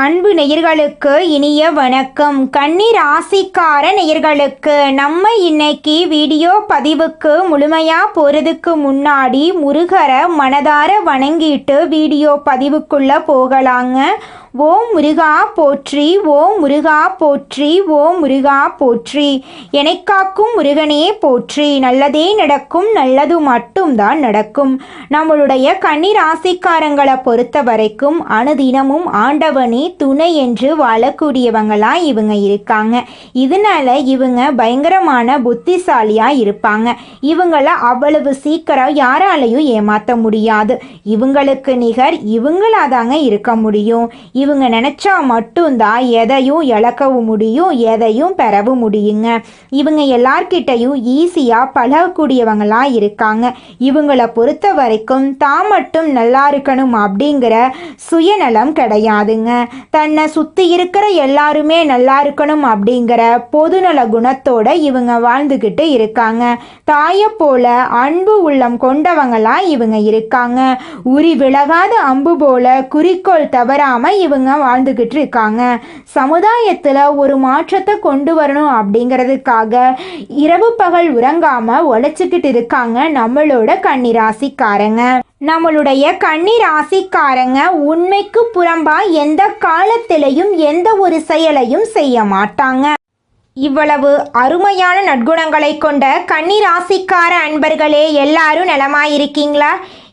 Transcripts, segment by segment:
அன்பு நேயர்களுக்கு இனிய வணக்கம். கன்னி ராசிக்கார நேயர்களுக்கு நம்ம இன்னைக்கு வீடியோ பதிவுக்கு முழுமையா போறதுக்கு முன்னாடி முருகரை மனதார வணங்கிட்டு வீடியோ பதிவுக்குள்ள போகலாங்க. ஓம் முருகா போற்றி ஓம் முருகா போற்றி ஓம் முருகா போற்றி. எனைக்காக்கும் முருகனே போற்றி. நல்லதே நடக்கும் நல்லது மட்டும்தான் நடக்கும். நம்மளுடைய கன்னி ராசிக்காரங்களை பொறுத்த வரைக்கும் அனுதினமும் ஆண்டவனே துணை என்று வாழக்கூடியவங்களா இவங்க இருக்காங்க. இதனால இவங்க பயங்கரமான புத்திசாலியாக இருப்பாங்க. இவங்கள அவ்வளவு சீக்கிரம் யாராலையும் ஏமாற்ற முடியாது. இவங்களுக்கு நிகர் இவங்களாதாங்க இருக்க முடியும். இவங்க நினச்சா மட்டும்தான் எதையும் இழக்கவும் முடியும் எதையும் பெறவும் முடியுங்க. இவங்க எல்லார்கிட்டையும் ஈஸியாக பழகக்கூடியவங்களாக இருக்காங்க. இவங்கள பொறுத்த வரைக்கும் தான் மட்டும் நல்லா இருக்கணும் அப்படிங்கிற சுயநலம் கிடையாதுங்க. தன்னை சுத்தி இருக்கிற எல்லாருமே நல்லா இருக்கணும் அப்படிங்கிற பொதுநல குணத்தோட இவங்க வாழ்ந்துகிட்டு இருக்காங்க. தாயை போல அன்பு உள்ளம் கொண்டவங்களா இவங்க இருக்காங்க. உரி விலகாத அம்பு போல குறிக்கோள் தவறாம இவங்க வாழ்ந்துகிட்டு இருக்காங்க. சமுதாயத்துல ஒரு மாற்றத்தை கொண்டு வரணும் அப்படிங்கிறதுக்காக இரவு பகல் உறங்காம உழைச்சிக்கிட்டு இருக்காங்க நம்மளோட கன்னிராசிக்காரங்க. நம்மளுடைய கன்னி ராசிக்காரங்க உண்மைக்கு புறம்பா எந்த காலத்திலையும் எந்த ஒரு செயலையும் செய்ய மாட்டாங்க. இவ்வளவு அருமையான நற்குணங்களை கொண்ட கன்னி ராசிக்கார அன்பர்களே எல்லாரும் நலமாயிருக்கீங்களா?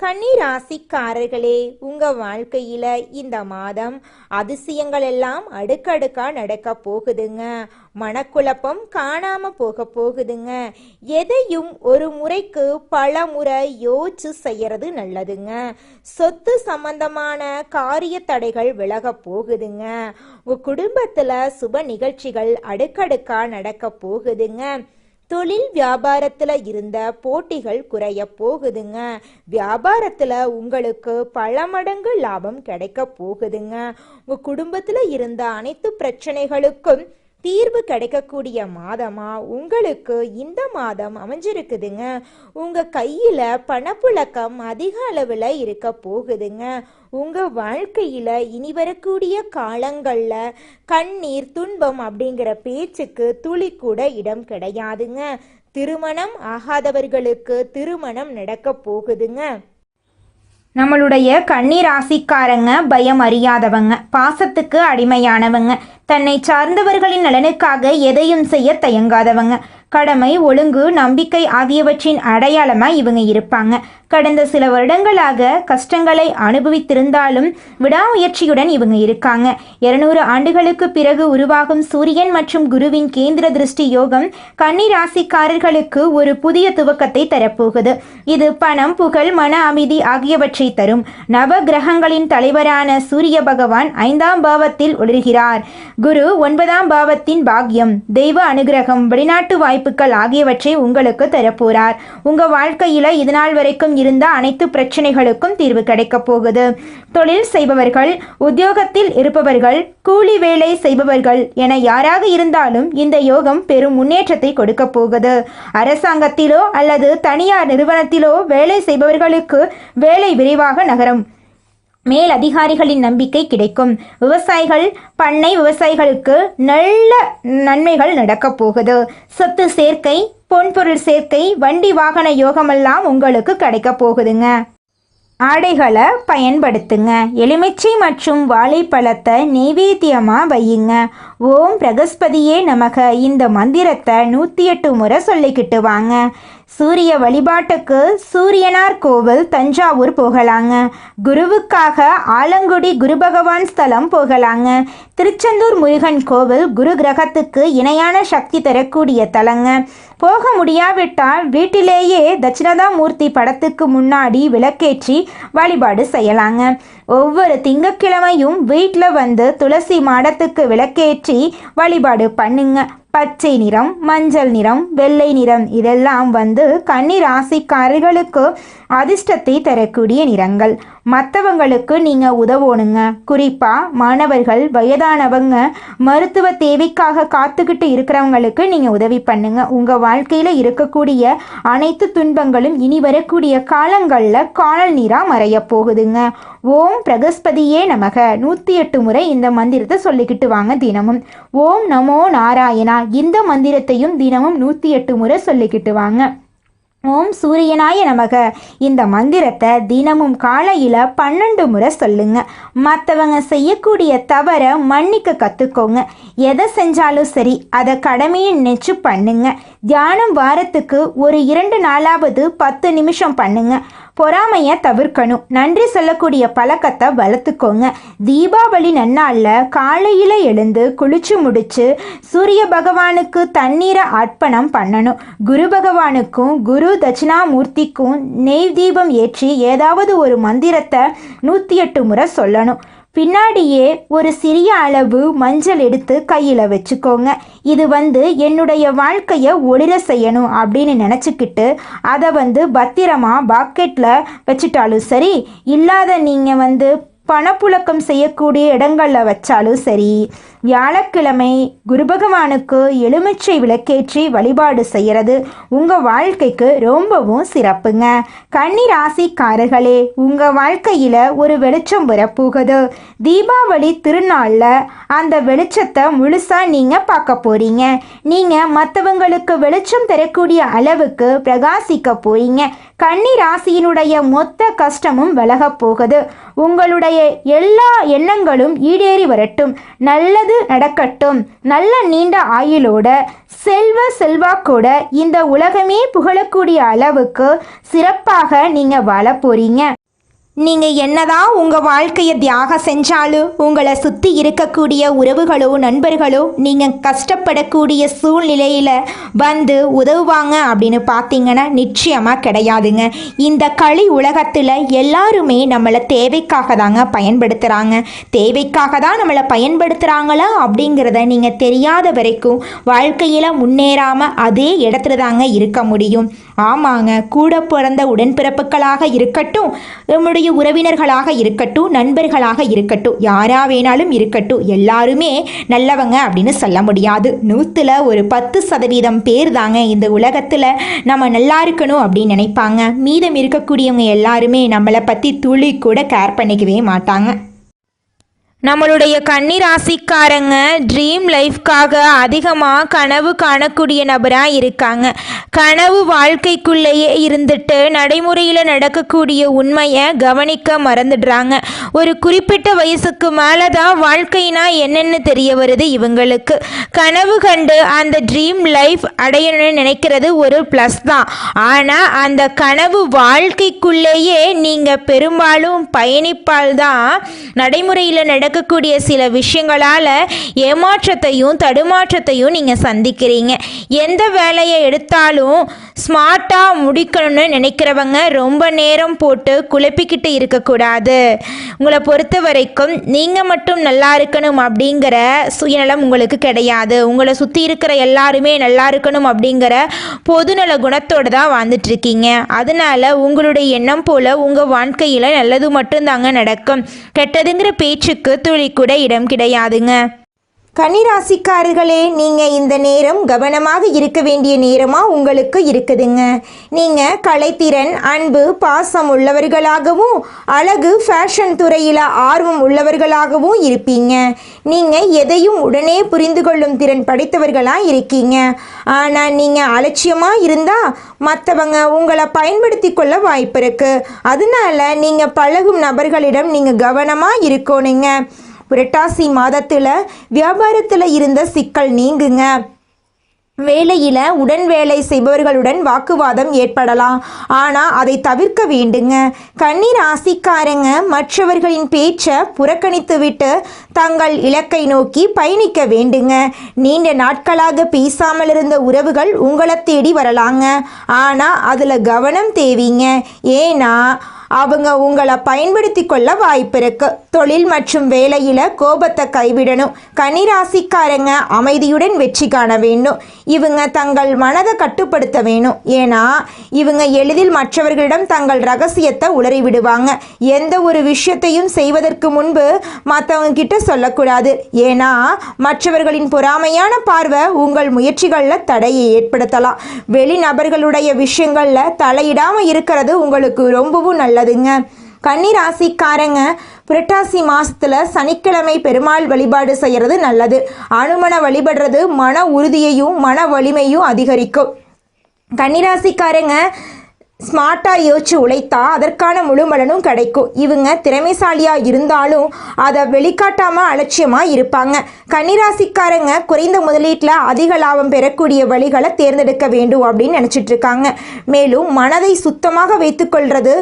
கன்னி ராசிக்காரர்களே உங்க வாழ்க்கையில இந்த மாதம் அதிசயங்கள் எல்லாம் அடுக்கடுக்கா நடக்க போகுதுங்க. மனக்குழப்பம் காணாம போக போகுதுங்க. எதையும் ஒரு முறைக்கு பல முறை யோசிச்சு செய்யறது நல்லதுங்க. சொத்து சம்பந்தமான காரிய தடைகள் விலக போகுதுங்க. உங்க குடும்பத்துல சுப நிகழ்ச்சிகள் அடுக்கடுக்கா நடக்க போகுதுங்க. தொழில் வியாபாரத்துல இருந்த போட்டிகள் குறைய போகுதுங்க. வியாபாரத்துல உங்களுக்கு பல மடங்கு லாபம் கிடைக்க போகுதுங்க. உங்க குடும்பத்துல இருந்த அனைத்து பிரச்சனைகளுக்கும் தீர்வு கிடைக்கக்கூடிய மாதமா? உங்களுக்கு இந்த மாதம் அமைஞ்சிருக்குதுங்க. உங்க கையில பணப்புழக்கம் அதிக அளவுல இருக்க போகுதுங்க. உங்க வாழ்க்கையில இனி வரக்கூடிய காலங்கள்ல கண்ணீர் துன்பம் அப்படிங்கிற பேச்சுக்கு துளி கூட இடம் கிடையாதுங்க. திருமணம் ஆகாதவர்களுக்கு திருமணம் நடக்க போகுதுங்க. நம்மளுடைய கன்னி ராசிக்காரங்க பயம் அறியாதவங்க பாசத்துக்கு அடிமையானவங்க தன்னை சார்ந்தவர்களின் நலனுக்காக எதையும் செய்ய தயங்காதவங்க. கடமை ஒழுங்கு நம்பிக்கை ஆகியவற்றின் அடையாளமாக இவங்க இருப்பாங்க. கடந்த சில வருடங்களாக கஷ்டங்களை அனுபவித்திருந்தாலும் விடாமுயற்சியுடன் இவங்க இருக்காங்க. இருநூறு ஆண்டுகளுக்கு பிறகு உருவாகும் சூரியன் மற்றும் குருவின் கேந்திர திருஷ்டி யோகம் கன்னி ராசிக்காரர்களுக்கு ஒரு புதிய துவக்கத்தை தரப்போகுது. இது பணம் புகழ் மன அமைதி ஆகியவற்றை தரும். நவ கிரகங்களின் தலைவரான சூரிய பகவான் ஐந்தாம் பாவத்தில் ஒளிர்கிறார். குரு ஒன்பதாம் பாவத்தின் பாக்கியம் தெய்வ அனுகிரகம் வெளிநாட்டு வாய்ப்புகள் ஆகியவற்றை உங்களுக்கு தரப்போறார். உங்க வாழ்க்கையில இதுநாள் வரைக்கும் இருந்த அனைத்து பிரச்சனைகளுக்கும் தீர்வு கிடைக்கப் போகுது. தொழில் செய்பவர்கள் உத்தியோகத்தில் இருப்பவர்கள் கூலி வேலை செய்பவர்கள் என யாராக இருந்தாலும் இந்த யோகம் பெரும் முன்னேற்றத்தை கொடுக்க போகுது. அரசாங்கத்திலோ அல்லது தனியார் நிறுவனத்திலோ வேலை செய்பவர்களுக்கு வேலை விரைவாக நகரும். மேல் அதிகாரிகளின் நம்பிக்கை கிடைக்கும். விவசாயிகள் பண்ணை விவசாயிகளுக்கு நல்ல நன்மைகள் நடக்கப் போகுது. சொத்து சேர்க்கை பொன்பொருள் சேர்க்கை வண்டி வாகன யோகமெல்லாம் உங்களுக்கு கிடைக்க போகுதுங்க. ஆடைகளை பயன்படுத்துங்க. எலுமிச்சை மற்றும் வாழைப்பழத்தை நெய்வேத்தியமாக வையுங்க. ஓம் பிரகஸ்பதியே நமக. இந்த மந்திரத்தை நூற்றி எட்டு முறை சொல்லிக்கிட்டு வாங்க. சூரிய வழிபாட்டுக்கு சூரியனார் கோவில் தஞ்சாவூர் போகலாங்க. குருவுக்காக ஆலங்குடி குரு பகவான் ஸ்தலம் போகலாங்க. திருச்செந்தூர் முருகன் கோவில் குரு கிரகத்துக்கு இணையான சக்தி தரக்கூடிய தலங்க. போக முடியாவிட்டால் வீட்டிலேயே தட்சிணதாமூர்த்தி படத்துக்கு முன்னாடி விளக்கேற்றி வழிபாடு செய்யலாங்க. ஒவ்வொரு திங்கட்கிழமையும் வீட்டில் வந்து துளசி மாடத்துக்கு விளக்கேற்றி வழிபாடு பண்ணுங்க. பச்சை நிறம் மஞ்சள் நிறம் வெள்ளை நிறம் இதெல்லாம் வந்து கன்னி ராசிக்காரர்களுக்கு அதிர்ஷ்டத்தை தரக்கூடிய நிறங்கள். மற்றவங்களுக்கு நீங்கள் உதவணுங்க. குறிப்பாக மாணவர்கள் வயதானவங்க மருத்துவ தேவைக்காக காத்துக்கிட்டு இருக்கிறவங்களுக்கு நீங்கள் உதவி பண்ணுங்க. உங்கள் வாழ்க்கையில் இருக்கக்கூடிய அனைத்து துன்பங்களும் இனி வரக்கூடிய காலங்களில் காணல் நீராக மறைய போகுதுங்க. ஓம் பிரகஸ்பதியே நமக. நூற்றி எட்டு முறை இந்த மந்திரத்தை சொல்லிக்கிட்டு வாங்க தினமும். ஓம் நமோ நாராயணா. இந்த மந்திரத்தையும் தினமும் நூற்றி எட்டு முறை சொல்லிக்கிட்டு வாங்க. ஓம் சூரியனாய நமக. இந்த மந்திரத்தை தினமும் காலையில் பன்னெண்டு முறை சொல்லுங்க. மற்றவங்க செய்யக்கூடிய தவறை மன்னிக்க கற்றுக்கோங்க எதை செஞ்சாலும் சரி அதை கடமையை நினச்சி பண்ணுங்க. தியானம் வாரத்துக்கு ஒரு இரண்டு நாளாவது பத்து நிமிஷம் பண்ணுங்க. பொறாமையை தவிர்க்கணும். நன்றி சொல்லக்கூடிய பழக்கத்தை வளர்த்துக்கோங்க. தீபாவளி நன்னாளில் காலையில் எழுந்து குளிச்சு முடிச்சு சூரிய பகவானுக்கு தண்ணீரை அர்ப்பணம் பண்ணணும். குரு பகவானுக்கும் குரு தட்சிணாமூர்த்திக்கும் நெய் தீபம் ஏற்றி ஏதாவது ஒரு மந்திரத்தை நூற்றி எட்டு முறை சொல்லணும். பின்னாடியே ஒரு சிறிய அளவு மஞ்சள் எடுத்து கையில் வச்சுக்கோங்க. இது வந்து என்னுடைய வாழ்க்கையை ஒளிர செய்யணும் அப்படின்னு நினச்சிக்கிட்டு அதை வந்து பத்திரமா பாக்கெட்டில் வச்சுட்டாலும் சரி இல்லாத நீங்கள் வந்து பணப்புழக்கம் செய்யக்கூடிய இடங்களில் வச்சாலும் சரி வியாழக்கிழமை குரு பகவானுக்கு எலுமிச்சை விளக்கேற்றி வழிபாடு செய்கிறது உங்கள் வாழ்க்கைக்கு ரொம்பவும் சிறப்புங்க. கன்னி ராசிக்காரர்களே உங்கள் வாழ்க்கையில் ஒரு வெளிச்சம் வரப்போகுது. தீபாவளி திருநாளில் அந்த வெளிச்சத்தை முழுசாக நீங்கள் பார்க்க போகிறீங்க நீங்கள் மற்றவங்களுக்கு வெளிச்சம் தரக்கூடிய அளவுக்கு பிரகாசிக்க போகிறீங்க கன்னி ராசியினுடைய மொத்த கஷ்டமும் விலகப் போகுது. உங்களுடைய எல்லா எண்ணங்களும் ஈடேறி வரட்டும். நல்லது நடக்கட்டும். நல்ல நீண்ட ஆயுளோட செல்வ செல்வாக்கோட இந்த உலகமே புகழக்கூடிய அளவுக்கு சிறப்பாக நீங்கள் வாழ போறீங்க நீங்கள் என்னதான் உங்கள் வாழ்க்கையை தியாகம் செஞ்சாலும் உங்களை சுற்றி இருக்கக்கூடிய உறவுகளோ நண்பர்களோ நீங்கள் கஷ்டப்படக்கூடிய சூழ்நிலையில் வந்து உதவுவாங்க அப்படின்னு பார்த்தீங்கன்னா நிச்சயமாக கிடையாதுங்க. இந்த களி உலகத்தில் எல்லாருமே நம்மளை தேவைக்காக தாங்க பயன்படுத்துகிறாங்க தேவைக்காக தான் நம்மளை பயன்படுத்துகிறாங்களா அப்படிங்கிறத நீங்கள் தெரியாத வரைக்கும் வாழ்க்கையில் முன்னேறாமல் அதே இடத்துல தாங்க இருக்க முடியும். ஆமாங்க கூட பிறந்த உடன்பிறப்புகளாக இருக்கட்டும் நம்முடைய உறவினர்களாக இருக்கட்டும் நண்பர்களாக இருக்கட்டும் யாராக வேணாலும் இருக்கட்டும் எல்லாருமே நல்லவங்க அப்படின்னு சொல்ல முடியாது. நூற்றில் ஒரு பத்து சதவீதம் பேர் தாங்க இந்த உலகத்தில் நம்ம நல்லா இருக்கணும் அப்படின்னு நினைப்பாங்க. மீதம் இருக்கக்கூடியவங்க எல்லாருமே நம்மளை பற்றி துளி கூட கேர் பண்ணிக்கவே மாட்டாங்க. நம்மளுடைய கன்னிராசிக்காரங்க ட்ரீம் லைஃப்காக அதிகமாக கனவு காணக்கூடிய நபராக இருக்காங்க. கனவு வாழ்க்கைக்குள்ளேயே இருந்துட்டு நடைமுறையில் நடக்கக்கூடிய உண்மையை கவனிக்க மறந்துடுறாங்க. ஒரு குறிப்பிட்ட வயசுக்கு மேலே தான் வாழ்க்கைனா என்னென்னு தெரிய வருது இவங்களுக்கு. கனவு கண்டு அந்த ட்ரீம் லைஃப் அடையணும்னு நினைக்கிறது ஒரு ப்ளஸ் தான். ஆனால் அந்த கனவு வாழ்க்கைக்குள்ளேயே நீங்கள் பெரும்பாலும் பயணிப்பால் தான் நடைமுறையில் நட நடக்கக்கூடிய சில விஷயங்களால் ஏமாற்றத்தையும் தடுமாற்றத்தையும் நீங்கள் சந்திக்கிறீங்க. எந்த வேலையை எடுத்தாலும் ஸ்மார்ட்டாக முடிக்கணும்னு நினைக்கிறவங்க ரொம்ப நேரம் போட்டு குழப்பிக்கிட்டு இருக்கக்கூடாது. உங்களை பொறுத்த வரைக்கும் நீங்கள் மட்டும் நல்லா இருக்கணும் அப்படிங்கிற சுயநலம் உங்களுக்கு கிடையாது. உங்களை சுற்றி இருக்கிற எல்லாருமே நல்லா இருக்கணும் அப்படிங்கிற பொதுநல குணத்தோடு தான் வாழ்ந்துட்டுருக்கீங்க. அதனால் உங்களுடைய எண்ணம் போல் உங்கள் வாழ்க்கையில் நல்லது மட்டும்தாங்க நடக்கும். கெட்டதுங்கிற பேச்சுக்கு துளி கூட இடம் கிடையாதுங்க. கன்னிராசிக்காரர்களே நீங்கள் இந்த நேரம் கவனமாக இருக்க வேண்டிய நேரமாக உங்களுக்கு இருக்குதுங்க. நீங்கள் கலைத்திறன் அன்பு பாசம் உள்ளவர்களாகவும் அழகு ஃபேஷன் துறையில் ஆர்வம் உள்ளவர்களாகவும் இருப்பீங்க. நீங்கள் எதையும் உடனே புரிந்து கொள்ளும் திறன் படைத்தவர்களாக இருக்கீங்க. ஆனால் நீங்கள் அலட்சியமாக இருந்தால் மற்றவங்க உங்களை பயன்படுத்தி கொள்ள வாய்ப்பு இருக்குது அதனால நீங்கள் பழகும் நபர்களிடம் நீங்கள் கவனமாக இருக்கணுங்க. புரட்டாசி மாதத்தில் வியாபாரத்தில் இருந்த சிக்கல் நீங்குங்க. வேலையில் உடன் வேலை செய்பவர்களுடன் வாக்குவாதம் ஏற்படலாம். ஆனால் அதை தவிர்க்க வேண்டுங்க. கண்ணீர் ஆசிக்காரங்க மற்றவர்களின் பேச்சை புறக்கணித்துவிட்டு தங்கள் இலக்கை நோக்கி பயணிக்க வேண்டுங்க. நீண்ட நாட்களாக பேசாமல் இருந்த உறவுகள் உங்களை தேடி வரலாங்க. ஆனால் அதில் கவனம் தேவைங்க. ஏன்னா அவங்க உங்களை பயன்படுத்தி கொள்ள வாய்ப்பு இருக்கு தொழில் மற்றும் வேலையில் கோபத்தை கைவிடணும். கனிராசிக்காரங்க அமைதியுடன் வெற்றி காண வேண்டும். இவங்க தங்கள் மனதை கட்டுப்படுத்த வேணும். ஏன்னா இவங்க எளிதில் மற்றவர்களிடம் தங்கள் ரகசியத்தை உளறி விடுவாங்க. எந்த ஒரு விஷயத்தையும் செய்வதற்கு முன்பு மற்றவங்க கிட்ட சொல்லக்கூடாது. ஏன்னா மற்றவர்களின் பொறாமையான பார்வை உங்கள் முயற்சிகளில் தடையை ஏற்படுத்தலாம். வெளிநபர்களுடைய விஷயங்களில் தலையிடாமல் இருக்கிறது உங்களுக்கு ரொம்பவும் நல்லதுங்க கன்னிராசிக்காரங்க புரட்டாசி மாசத்துல சனிக்கிழமை பெருமாள் வழிபாடு செய்யறது நல்லது. அனுமனை வழிபடுறது மன உறுதியையும் மன வலிமையும் அதிகரிக்கும். கன்னிராசிக்காரங்க ஸ்மார்ட்டாக யோசிச்சு உழைத்தா அதற்கான முழுமலனும் கிடைக்கும். இவங்க திறமைசாலியாக இருந்தாலும் அதை வெளிக்காட்டாமல் அலட்சியமாக இருப்பாங்க. கன்னிராசிக்காரங்க குறைந்த முதலீட்டில் அதிக லாபம் பெறக்கூடிய வழிகளை தேர்ந்தெடுக்க வேண்டும் அப்படின்னு நினச்சிட்டு இருக்காங்க. மேலும் மனதை சுத்தமாக வைத்துக்கொள்வது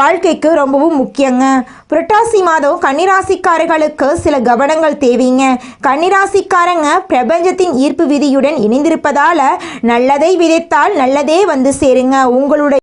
வாழ்க்கைக்கு ரொம்பவும் முக்கியங்க. புரட்டாசி மாதம் கன்னிராசிக்காரர்களுக்கு சில கவனங்கள் தேவைங்க. கன்னிராசிக்காரங்க பிரபஞ்சத்தின் ஈர்ப்பு விதியுடன் இணைந்திருப்பதால் நல்லதை விதைத்தால் நல்லதே வந்து சேருங்க. உங்களுடைய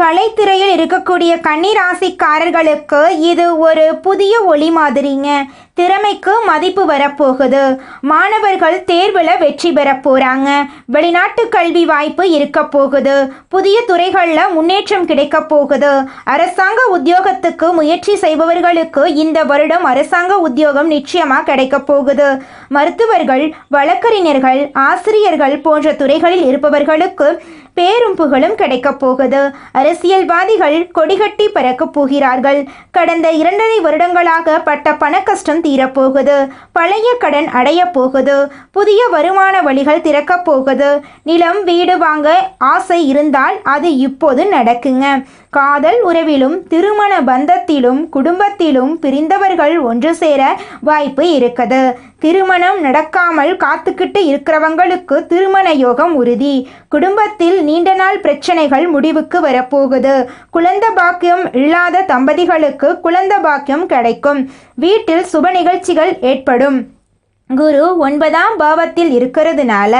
கலைத்துறையில் இருக்கக்கூடிய கன்னிராசிக்காரர்களுக்கு இது ஒரு புதிய ஒளி மாதிரிங்க. திறமைக்கு மதிப்பு வரப்போகுது. மாணவர்கள் தேர்வில் வெற்றி பெற போகிறாங்க வெளிநாட்டு கல்வி வாய்ப்பு இருக்க போகுது. புதிய துறைகளில் முன்னேற்றம் கிடைக்க போகுது. அரசாங்க உத்தியோகத்துக்கு முயற்சி செய்பவர்களுக்கு இந்த வருடம் அரசாங்க உத்தியோகம் நிச்சயமாக கிடைக்க போகுது. மருத்துவர்கள் வழக்கறிஞர்கள் ஆசிரியர்கள் போன்ற துறைகளில் இருப்பவர்களுக்கு பேரும் புகழும் கிடைக்கப் போகுது. அரசியல்வாதிகள் கொடிகட்டி பறக்கப் போகிறார்கள். கடந்த இரண்டரை வருடங்களாக பட்ட பண கஷ்டம் தீரப்போகுது பழைய கடன் அடையப் போகுது. புதிய வருமான வழிகள் திறக்கப் போகுது. நிலம் வீடு வாங்க ஆசை இருந்தால் அது இப்போது நடக்குங்க. காதல் உறவிலும் திருமண பந்தத்திலும் குடும்பத்திலும் பிரிந்தவர்கள் ஒன்று சேர வாய்ப்பு இருக்குது. திருமண திருமணம் நடக்காமல் காத்துக்கிட்டு இருக்கிறவங்களுக்கு திருமண யோகம் உறுதி. குடும்பத்தில் நீண்ட நாள் பிரச்சனைகள் முடிவுக்கு வரப்போகுது. குழந்த பாக்கியம் இல்லாத தம்பதிகளுக்கு குழந்த பாக்கியம் கிடைக்கும். வீட்டில் சுப நிகழ்ச்சிகள் ஏற்படும். குரு ஒன்பதாம் பாவத்தில் இருக்கிறதுனால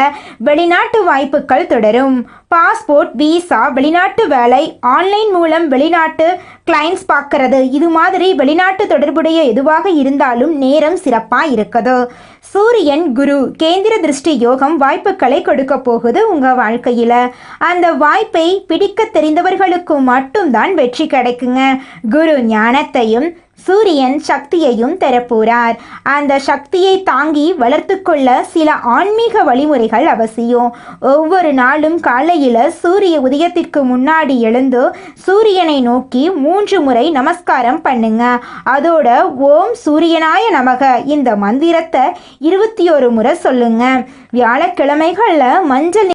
வெளிநாட்டு வாய்ப்புகள் தொடரும். பாஸ்போர்ட் விசா வெளிநாட்டு வேலை ஆன்லைன் மூலம் வெளிநாட்டு கிளைண்ட்ஸ் பார்க்கறது. இது மாதிரி வெளிநாட்டு தொடர்புடைய எதுவாக இருந்தாலும் நேரம் சிறப்பாக இருக்குது. சூரியன் குரு கேந்திர திருஷ்டி யோகம் வாய்ப்புகளை கொடுக்க போகுது உங்கள் வாழ்க்கையில். அந்த வாய்ப்பை பிடிக்க தெரிந்தவர்களுக்கு மட்டும்தான் வெற்றி கிடைக்குங்க. குரு ஞானத்தையும் சூரியன் சக்தியையும் தரப்போறார். அந்த சக்தியை தாங்கி வளர்த்து கொள்ள சில ஆன்மீக வழிமுறைகள் அவசியம். ஒவ்வொரு நாளும் காலையில் சூரிய உதயத்திற்கு முன்னாடி எழுந்து சூரியனை நோக்கி மூன்று முறை நமஸ்காரம் பண்ணுங்க. அதோட ஓம் சூரியனாய நமக. இந்த மந்திரத்தை இருபத்தி ஒரு முறை சொல்லுங்க. வியாழக்கிழமைகளில் மஞ்சள்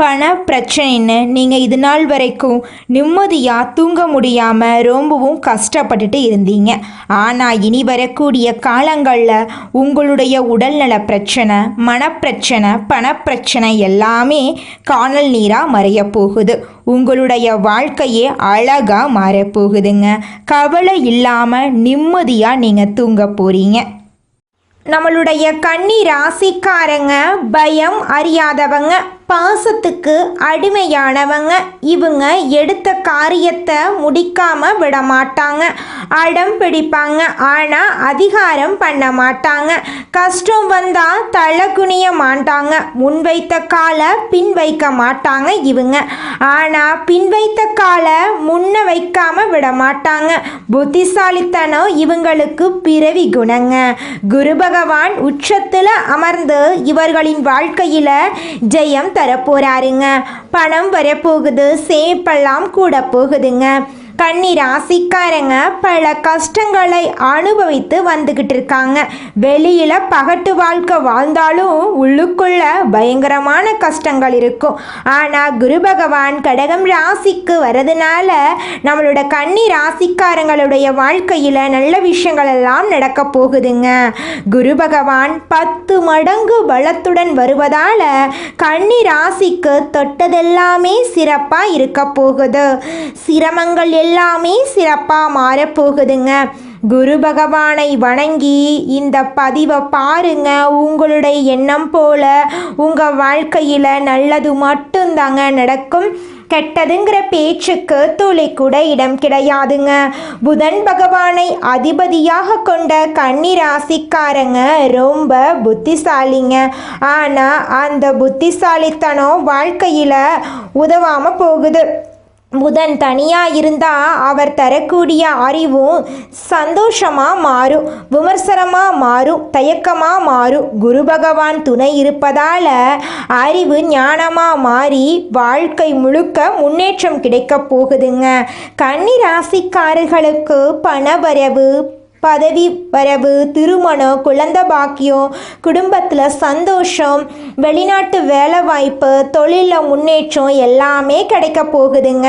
பண பிரச்சனைன்னு நீங்கள் இது நாள் வரைக்கும் நிம்மதியாக தூங்க முடியாமல் ரொம்பவும் கஷ்டப்பட்டுட்டு இருந்தீங்க. ஆனால் இனி வரக்கூடிய காலங்களில் உங்களுடைய உடல்நல பிரச்சனை மனப்பிரச்சனை பணப்பிரச்சனை எல்லாமே காணல் நீராக மறைய போகுது உங்களுடைய வாழ்க்கையே அழகாக மாறப்போகுதுங்க. கவலை இல்லாமல் நிம்மதியாக நீங்கள் தூங்க போகிறீங்க நம்மளுடைய கன்னி ராசிக்காரங்க பயம் அறியாதவங்க. பாசத்துக்கு அடிமையானவங்க. இவங்க எடுத்த காரியத்தை முடிக்காம விட மாட்டாங்க அடம் பிடிப்பாங்க. ஆனால் அதிகாரம் பண்ண மாட்டாங்க. கஷ்டம் வந்தால் தலை குனிய மாட்டாங்க. முன்வைத்த காலை பின் வைக்க மாட்டாங்க இவங்க. ஆனால் பின் வைத்த காலை முன்ன வைக்காம விட மாட்டாங்க புத்திசாலித்தனம் இவங்களுக்கு பிறவி குணங்க. குரு பகவான் உச்சத்தில் அமர்ந்து இவர்களின் வாழ்க்கையில் ஜெயம் த தரப்போறாருங்க பணம் வரப்போகுது சேப்பெல்லாம் கூட போகுதுங்க. கன்னி ராசிக்காரங்க பல கஷ்டங்களை அனுபவித்து வந்துக்கிட்டு இருக்காங்க வெளியில் பகட்டு வாழ்க்கை வாழ்ந்தாலும் உள்ளுக்குள்ள பயங்கரமான கஷ்டங்கள் இருக்கும். ஆனால் குரு பகவான் கடகம் ராசிக்கு வரதுனால நம்மளோட கன்னி ராசிக்காரங்களுடைய வாழ்க்கையில் நல்ல விஷயங்கள் எல்லாம் நடக்க போகுதுங்க. குரு பகவான் பத்து மடங்கு பலத்துடன் வருவதால் கன்னி ராசிக்கு தொட்டதெல்லாமே சிறப்பாக இருக்க போகுது. சிரமங்கள் எல்லாம் எல்லாமே சிறப்பாக மாறப்போகுதுங்க. குரு பகவானை வணங்கி இந்த பதிவை பாருங்க. உங்களுடைய எண்ணம் போல உங்கள் வாழ்க்கையில் நல்லது மட்டும்தாங்க நடக்கும். கெட்டதுங்கிற பேச்சுக்கு துளி கூட இடம் கிடையாதுங்க. புதன் பகவானை அதிபதியாக கொண்ட கன்னி ராசிக்காரங்க ரொம்ப புத்திசாலிங்க. ஆனால் அந்த புத்திசாலித்தனம் வாழ்க்கையில் உதவாமல் போகுது. புதன் தனியாக இருந்தால் அவர் தரக்கூடிய அறிவும் சந்தோஷமாக மாறும் விமர்சனமாக மாறும் தயக்கமாக மாறும் குரு பகவான் துணை இருப்பதால் அறிவு ஞானமாக மாறி வாழ்க்கை முழுக்க முன்னேற்றம் கிடைக்க போகுதுங்க. கன்னி ராசிக்காரர்களுக்கு பணவரவு பதவி வரவு திருமணம் குழந்தை பாக்கியம் குடும்பத்தில் சந்தோஷம் வெளிநாட்டு வேலை வாய்ப்பு தொழிலில் முன்னேற்றம் எல்லாமே கிடைக்க போகுதுங்க.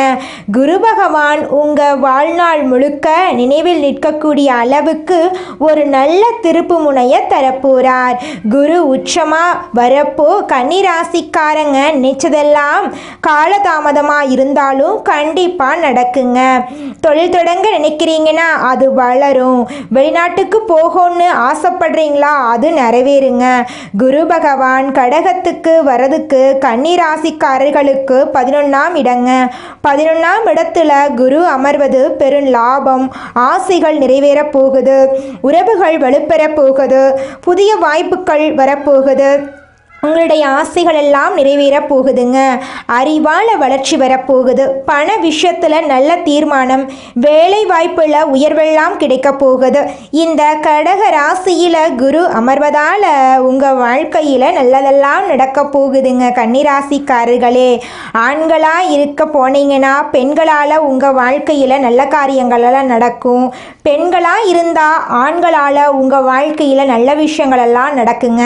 குரு பகவான் உங்கள் வாழ்நாள் முழுக்க நினைவில் நிற்கக்கூடிய அளவுக்கு ஒரு நல்ல திருப்பு முனையை தரப்போகிறார் குரு உச்சமாக வரப்போ கன்னிராசிக்காரங்க நினைச்சதெல்லாம் காலதாமதமாக இருந்தாலும் கண்டிப்பாக நடக்குங்க. தொழில் தொடங்க நினைக்கிறீங்கன்னா அது வளரும். வெளிநாட்டுக்கு போகணும்னு ஆசைப்படுறீங்களா? அது நிறைவேறுங்க. குரு பகவான் கடகத்துக்கு வரதுக்கு கன்னிராசிக்காரர்களுக்கு பதினொன்றாம் இடங்க. பதினொன்றாம் இடத்துல குரு அமர்வது பெரும் லாபம். ஆசைகள் நிறைவேறப் போகுது. உறவுகள் வலுப்பெறப் போகுது. புதிய வாய்ப்புகள் வரப்போகுது உங்களுடைய ஆசைகள் எல்லாம் நிறைவேறப் போகுதுங்க. அறிவால் வளர்ச்சி வரப்போகுது பண விஷயத்தில் நல்ல தீர்மானம் வேலை வாய்ப்பில் உயர்வெல்லாம் கிடைக்க போகுது. இந்த கடக ராசியில் குரு அமர்வதால் உங்கள் வாழ்க்கையில் நல்லதெல்லாம் நடக்க போகுதுங்க கன்னிராசிக்காரர்களே. ஆண்களாக இருக்க போனீங்கன்னா பெண்களால் உங்கள் வாழ்க்கையில் நல்ல காரியங்களெல்லாம் நடக்கும். பெண்களாக இருந்தால் ஆண்களால் உங்கள் வாழ்க்கையில் நல்ல விஷயங்களெல்லாம் நடக்குங்க.